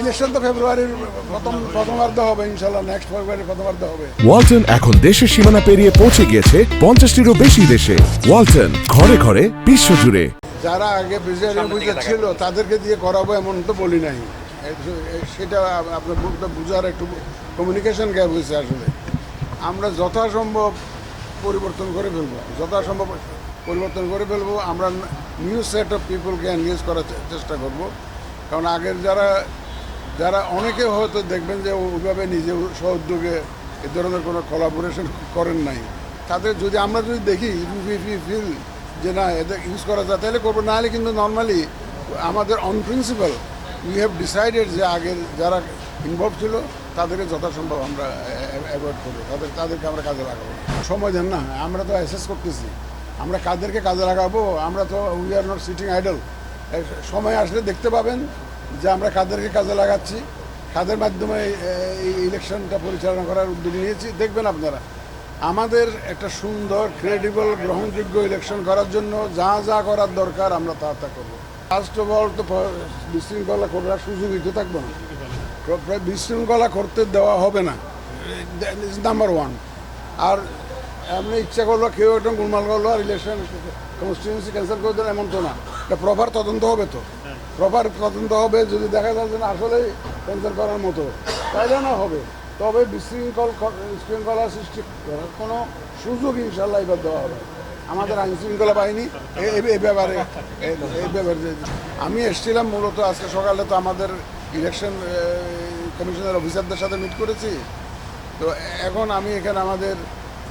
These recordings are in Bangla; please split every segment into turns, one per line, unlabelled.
ইলেকশন তো ফেব্রুয়ারির প্রথম প্রথমার্ধ হবে ইনশাল্লাহ নেক্সট ফেব্রুয়ারির প্রথমার্ধ হবে।
ওয়ালটন এখন দেশের সীমানা পেরিয়ে পৌঁছে গিয়েছে পঞ্চাশটিরও বেশি দেশে। ওয়ালটন ঘরে ঘরে বিশ্বজুড়ে।
যারা আগে প্রেসিডেন্ট ছিল তাদেরকে দিয়ে করাবো এমন তো বলি নাই। সেটা আপনার বুঝার একটু কমিউনিকেশন গ্যাপ হয়েছে আসলে। আমরা যথাসম্ভব পরিবর্তন করে ফেলব। যথাসম্ভব পরিবর্তন করে ফেলব। আমরা নিউ সেট অফ পিপলকে এনগেজ করার চেষ্টা করব। কারণ আগের যারা যারা অনেকে হয়তো দেখবেন যে ওইভাবে নিজে সহযোগে এ ধরনের কোনো কোলাবোরেশন করেন নাই। তাদের যদি আমরা যদি দেখি ফিল যে না, এদের ইউজ করা যায়, তাহলে করব। না হলে কিন্তু নর্মালি আমাদের on principle we have decided যে আগের যারা ইনভলভ ছিল, তাদেরকে যথাসম্ভব আমরা অ্যাভয়েড করব। তাদের, তাদেরকে আমরা কাজে লাগাবো। সময় দেন না, আমরা তো অ্যাসেস করতেছি। আমরা কাদেরকে কাজে লাগাবো? আমরা তো we are not sitting idle সময় আসলে দেখতে পাবেন যে আমরা কাদেরকে কাজে লাগাচ্ছি। কাদের মাধ্যমে এই- ইলেকশনটা পরিচালনা করার উদ্যোগ নিয়েছি, দেখবেন আপনারা। আমাদের একটা সুন্দর ক্রেডিবল গ্রহণযোগ্য ইলেকশন করার জন্য যা যা করার দরকার আমরা তা তা করব। ফার্স্ট অফ অল তো বিশৃঙ্খলা করার সুযোগই তো থাকব না। বিশৃঙ্খলা করতে দেওয়া হবে না। নাম্বার ওয়ান আর এমনি ইচ্ছা করল কেউ একটা গুলমাল করল আর ইলেকশন কনস্টিটিউন্সি ক্যান্সেল করে দিল এমন তো না। এটা প্রপার তদন্ত হবে তো। প্রপার তদন্ত হবে যদি দেখা যায় যে আসলেই ক্যান্সার করার মতো। তাইলে না হবে। তবে বিশৃঙ্খল বিশৃঙ্খলা সৃষ্টি করার কোনো সুযোগ ইনশাল্লাহ এবার দেওয়া হবে আমাদের আইন শৃঙ্খলা বাহিনী এই ব্যাপারে এই ব্যাপারে আমি এসেছিলাম মূলত আজকে সকালে তো আমাদের ইলেকশন কমিশনের অফিসারদের সাথে মিট করেছি। তো এখন আমি এখানে আমাদের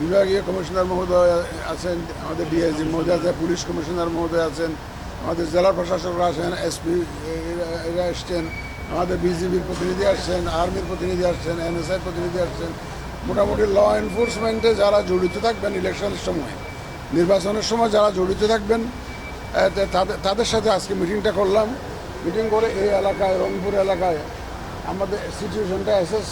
বিভাগীয় কমিশনার মহোদয় আছেন, আমাদের ডিআইজি মহোদয় আছে, পুলিশ কমিশনার মহোদয় আছেন আমাদের জেলা প্রশাসকরা আছেন এসপি এরা এসছেন, আমাদের বিজিবির প্রতিনিধি আসছেন, আর্মির প্রতিনিধি আসছেন এনএসআই প্রতিনিধি আসছেন। মোটামুটি ল এনফোর্সমেন্টে যারা জড়িত থাকবেন ইলেকশনের সময়, নির্বাচনের সময় যারা জড়িত থাকবেন তাদের তাদের সাথে আজকে মিটিংটা করলাম। মিটিং করে এই এলাকায়, রংপুর এলাকায় আমাদের সিচুয়েশনটা অ্যাসেস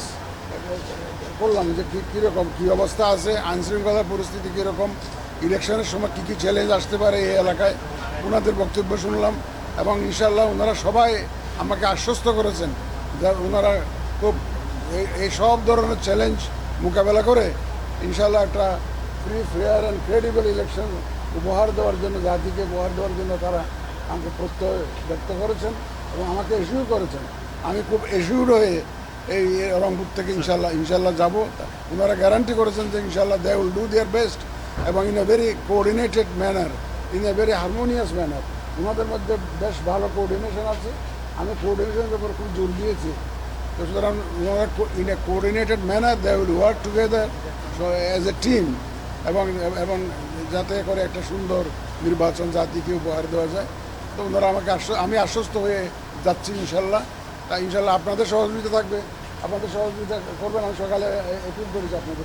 করলাম যে কী, কীরকম, কী অবস্থা আছে আইন শৃঙ্খলার পরিস্থিতি কীরকম ইলেকশনের সময় কী কী চ্যালেঞ্জ আসতে পারে এই এলাকায়, ওনাদের বক্তব্য শুনলাম এবং ইনশাল্লাহ ওনারা সবাই আমাকে আশ্বস্ত করেছেন যে ওনারা খুব এই- সব ধরনের চ্যালেঞ্জ মোকাবেলা করে ইনশাল্লাহ একটা free fair and credible election উপহার দেওয়ার জন্য, জাতিকে উপহার দেওয়ার জন্য তারা আমাকে প্রত্যয় ব্যক্ত করেছেন এবং আমাকে এসিউর করেছেন। আমি খুব এসিউর হয়ে এই রংপুর থেকে ইনশাল্লাহ ইনশাল্লাহ যাব। ওনারা গ্যারান্টি করেছেন যে ইনশাল্লাহ they will do their best এবং in a very coordinated manner in a very harmonious manner ওনাদের মধ্যে বেশ ভালো কোঅর্ডিনেশন আছে। আমি কোঅর্ডিনেশনের উপর খুব জোর দিয়েছি। তো সুতরাং ওনারা in a coordinated manner they will work together as a team এবং এবং যাতে করে একটা সুন্দর নির্বাচন জাতিকে উপহার দেওয়া যায়। তো ওনারা আমাকে আমি আশ্বস্ত হয়ে যাচ্ছি ইনশাল্লাহ। তা ইনশাল্লাহ আপনাদের সহযোগিতা থাকবে। আপনাদের সহযোগিতা করবেন, আমি সকালে এপিল করেছি আপনাদের।